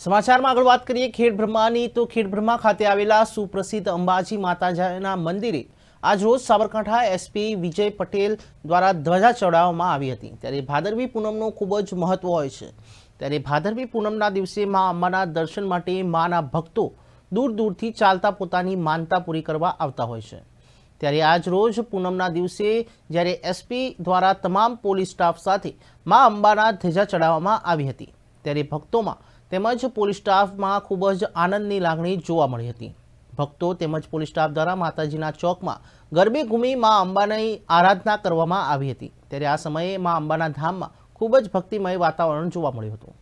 સમાચારમાં આગળ વાત કરીએ ખેડબ્રહ્માની તો ખેડબ્રહ્મા ખાતે આવેલા સુપ્રસિદ્ધ અંબાજી માતાજીના મંદિરે આજરોજ સાબરકાંઠા એસપી વિજય પટેલ દ્વારા ધ્વજા ચડાવવામાં આવી હતી. ત્યારે ભાદરવી પૂનમનું ખૂબ જ મહત્વ હોય છે. ત્યારે ભાદરવી પૂનમના દિવસે મા અંબાના દર્શન માટે માના ભક્તો દૂર દૂરથી ચાલતા પોતાની માનતા પૂરી કરવા આવતા હોય છે. ત્યારે આજ રોજ પૂનમના દિવસે જ્યારે એસપી દ્વારા તમામ પોલીસ સ્ટાફ સાથે મા અંબાના ધ્વજા ચડાવવામાં આવી હતી. ત્યારે ભક્તોમાં તેમજ પોલીસ સ્ટાફમાં ખૂબ જ આનંદની લાગણી જોવા મળી હતી. ભક્તો તેમજ પોલીસ સ્ટાફ દ્વારા માતાજીના ચોકમાં ગરબે ઘૂમી મા અંબાની આરાધના કરવામાં આવી હતી. ત્યારે આ સમયે મા અંબાના ધામમાં ખૂબ જ ભક્તિમય વાતાવરણ જોવા મળ્યું હતું.